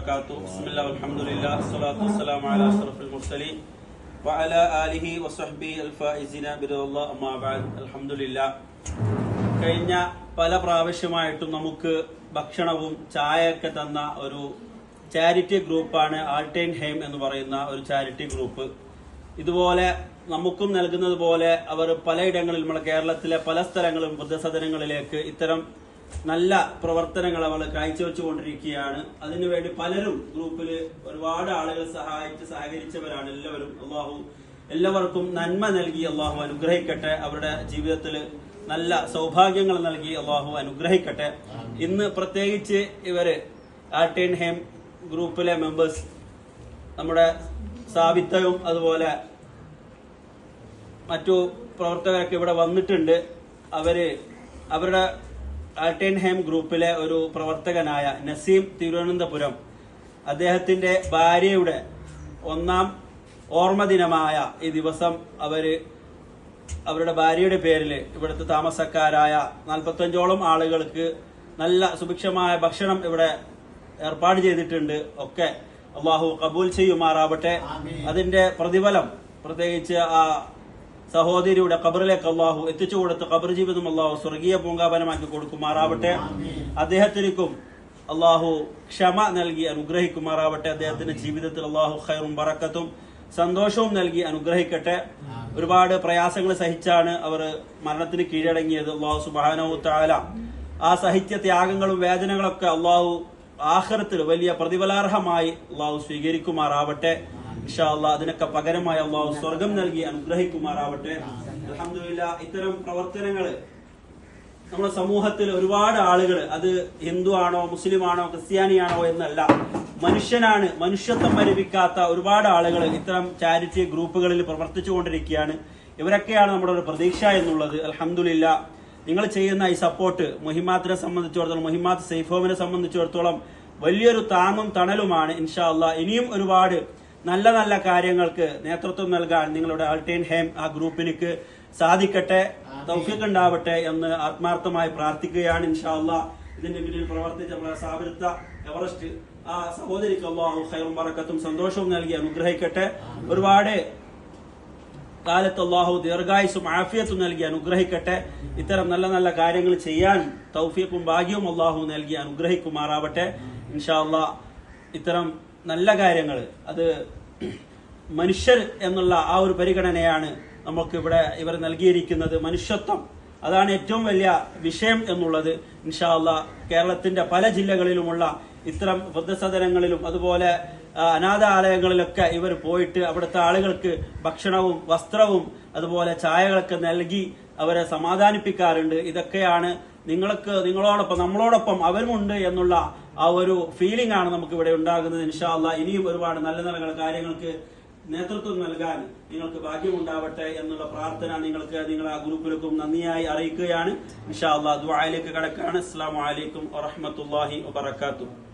وبركاته بسم الله والحمد لله الصلاة والسلام على أشرف المرسلين وعلى آله وصحبه الفائزين برضا الله أما بعد الحمد لله കഴിഞ്ഞ പല പ്രാവശ്യമായിട്ടും നമുക്ക് ഭക്ഷണവും ചായയൊക്കെ തന്ന ഒരു ചാരിറ്റി ഗ്രൂപ്പാണ് ആൾട്ടൈൻ ഹെയിം എന്ന് പറയുന്ന ഒരു ചാരിറ്റി ഗ്രൂപ്പ് ഇതുപോലെ നമുക്കും നൽകുന്നത് പോലെ അവർ പലയിടങ്ങളിൽ നമ്മുടെ കേരളത്തിലെ പല സ്ഥലങ്ങളും വൃദ്ധസദനങ്ങളിലേക്ക് ഇത്തരം നല്ല പ്രവർത്തനങ്ങൾ അവൾ കാഴ്ചവെച്ചുകൊണ്ടിരിക്കുകയാണ്. അതിനുവേണ്ടി പലരും ഗ്രൂപ്പിൽ ഒരുപാട് ആളുകൾ സഹായിച്ച് സഹകരിച്ചവരാണ് എല്ലാവരും. അള്ളാഹു എല്ലാവർക്കും നന്മ നൽകി അള്ളാഹു അനുഗ്രഹിക്കട്ടെ. അവരുടെ ജീവിതത്തിൽ നല്ല സൗഭാഗ്യങ്ങൾ നൽകി അള്ളാഹു അനുഗ്രഹിക്കട്ടെ. ഇന്ന് പ്രത്യേകിച്ച് ഇവർ ആർട്ടൈൻ ഹെം ഗ്രൂപ്പിലെ മെമ്പേഴ്സ് നമ്മുടെ സാബിത്തയും അതുപോലെ മറ്റു പ്രവർത്തകരൊക്കെ ഇവിടെ വന്നിട്ടുണ്ട്. അവർ അവരുടെ ആൾട്ടൈൻ ഹെം ഗ്രൂപ്പിലെ ഒരു പ്രവർത്തകനായ നസീം തിരുവനന്തപുരം അദ്ദേഹത്തിന്റെ ഭാര്യയുടെ ഒന്നാം ഓർമ്മദിനമായ ഈ ദിവസം അവർ അവരുടെ ഭാര്യയുടെ പേരിൽ ഇവിടുത്തെ താമസക്കാരായ നാൽപ്പത്തഞ്ചോളം ആളുകൾക്ക് നല്ല സുഭിക്ഷമായ ഭക്ഷണം ഇവിടെ ഏർപ്പാട് ചെയ്തിട്ടുണ്ട്. ഒക്കെ അള്ളാഹു കബൂൽ ചെയ്യുമാറാവട്ടെ. അതിന്റെ പ്രതിഫലം പ്രത്യേകിച്ച് ആ സഹോദരിയുടെ ഖബറിലേക്ക് അള്ളാഹു എത്തിച്ചു കൊടുത്ത് ഖബർ ജീവിതം അള്ളാഹു സ്വർഗീയ പൂങ്കാപനമാക്കി കൊടുക്കുമാറാവട്ടെ. അദ്ദേഹത്തിനും അള്ളാഹു ക്ഷമ നൽകി അനുഗ്രഹിക്കുമാറാവട്ടെ. അദ്ദേഹത്തിന്റെ ജീവിതത്തിൽ അള്ളാഹു ഖൈറും ബറക്കത്തും സന്തോഷവും നൽകി അനുഗ്രഹിക്കട്ടെ. ഒരുപാട് പ്രയാസങ്ങൾ സഹിച്ചാണ് അവർ മരണത്തിന് കീഴടങ്ങിയത്. അള്ളാഹു സുബാനവു താല ആ സഹിത്യ ത്യാഗങ്ങളും വേദനകളൊക്കെ അള്ളാഹു ആഹ്റത്തിൽ വലിയ പ്രതിഫലാർഹമായി അള്ളാഹു സ്വീകരിക്കുമാറാവട്ടെ. അള്ളാഹ് അതിനൊക്കെ പകരമായി അള്ളാഹു സ്വർഗം നൽകി അനുഗ്രഹിക്കുമാറാവട്ടെ. അലഹമില്ല ഇത്തരം പ്രവർത്തനങ്ങൾ നമ്മുടെ സമൂഹത്തിൽ ഒരുപാട് ആളുകൾ അത് ഹിന്ദു ആണോ മുസ്ലിം ആണോ ക്രിസ്ത്യാനിയാണോ എന്നല്ല. മനുഷ്യനാണ് മനുഷ്യത്വം മരിപ്പിക്കാത്ത ഒരുപാട് ആളുകൾ ഇത്തരം ചാരിറ്റി ഗ്രൂപ്പുകളിൽ പ്രവർത്തിച്ചുകൊണ്ടിരിക്കുകയാണ്. ഇവരൊക്കെയാണ് നമ്മുടെ ഒരു പ്രതീക്ഷ എന്നുള്ളത്. അലഹമില്ല നിങ്ങൾ ചെയ്യുന്ന ഈ സപ്പോർട്ട് മുഹിമാത്തിനെ സംബന്ധിച്ചിടത്തോളം മുഹിമാത്ത് സൈഫോമിനെ സംബന്ധിച്ചിടത്തോളം വലിയൊരു താങ്ങും തണലുമാണ് ഇൻഷാ അള്ളാഹ് ഇനിയും ഒരുപാട് നല്ല നല്ല കാര്യങ്ങൾക്ക് നേതൃത്വം നൽകാൻ നിങ്ങളുടെ ആൾട്ടൈൻ ഹേം ആ ഗ്രൂപ്പിലേക്ക് സാധിക്കട്ടെ തൗഫീഖ് ഉണ്ടാവട്ടെ എന്ന് ആത്മാർത്ഥമായി പ്രാർത്ഥിക്കുകയാണ് ഇൻഷാല്ല ഇതിന്റെ പിന്നിൽ പ്രവർത്തിച്ച സാബിരുത്ത എവറസ്റ്റ്. ആ സഹോദരിക്ക് അള്ളാഹു ഖൈറും ബറക്കത്തും സന്തോഷവും നൽകി അനുഗ്രഹിക്കട്ടെ. ഒരുപാട് കാലത്ത് അള്ളാഹു ദീർഘായുസും ആഫിയത്തും നൽകി അനുഗ്രഹിക്കട്ടെ. ഇത്തരം നല്ല നല്ല കാര്യങ്ങൾ ചെയ്യാൻ തൗഫീഖും ഭാഗ്യവും അള്ളാഹു നൽകി അനുഗ്രഹിക്കുമാറാവട്ടെ. ഇൻഷാല്ല ഇത്തരം നല്ല കാര്യങ്ങൾ. അത് മനുഷ്യർ എന്നുള്ള ആ ഒരു പരിഗണനയാണ് നമുക്ക് ഇവിടെ ഇവർ നൽകിയിരിക്കുന്നത്. മനുഷ്യത്വം. അതാണ് ഏറ്റവും വലിയ വിഷയം എന്നുള്ളത്. ഇൻഷാല്ല കേരളത്തിന്റെ പല ജില്ലകളിലുമുള്ള ഇത്തരം വൃദ്ധസദനങ്ങളിലും അതുപോലെ അനാഥാലയങ്ങളിലൊക്കെ ഇവർ പോയിട്ട് അവിടുത്തെ ആളുകൾക്ക് ഭക്ഷണവും വസ്ത്രവും അതുപോലെ ചായകളൊക്കെ നൽകി അവരെ സമാധാനിപ്പിക്കാറുണ്ട്. ഇതൊക്കെയാണ് നിങ്ങൾക്ക് നിങ്ങളോടൊപ്പം നമ്മളോടൊപ്പം അവരുമുണ്ട് എന്നുള്ള ആ ഒരു ഫീലിംഗ് ആണ് നമുക്ക് ഇവിടെ ഉണ്ടാകുന്നത് ഇൻഷാല്ല ഇനിയും ഒരുപാട് നല്ല നല്ല കാര്യങ്ങൾക്ക് നേതൃത്വം നൽകാൻ നിങ്ങൾക്ക് ഭാഗ്യമുണ്ടാവട്ടെ എന്നുള്ള പ്രാർത്ഥന നിങ്ങൾക്ക് നിങ്ങൾ ആ ഗ്രൂപ്പിലേക്കും നന്ദിയായി അറിയിക്കുകയാണ്. ഇൻഷാ അള്ളാഹ് അസ്സാം വലൈക്കും വറഹമത്തല്ലാഹി വബർക്കാത്തു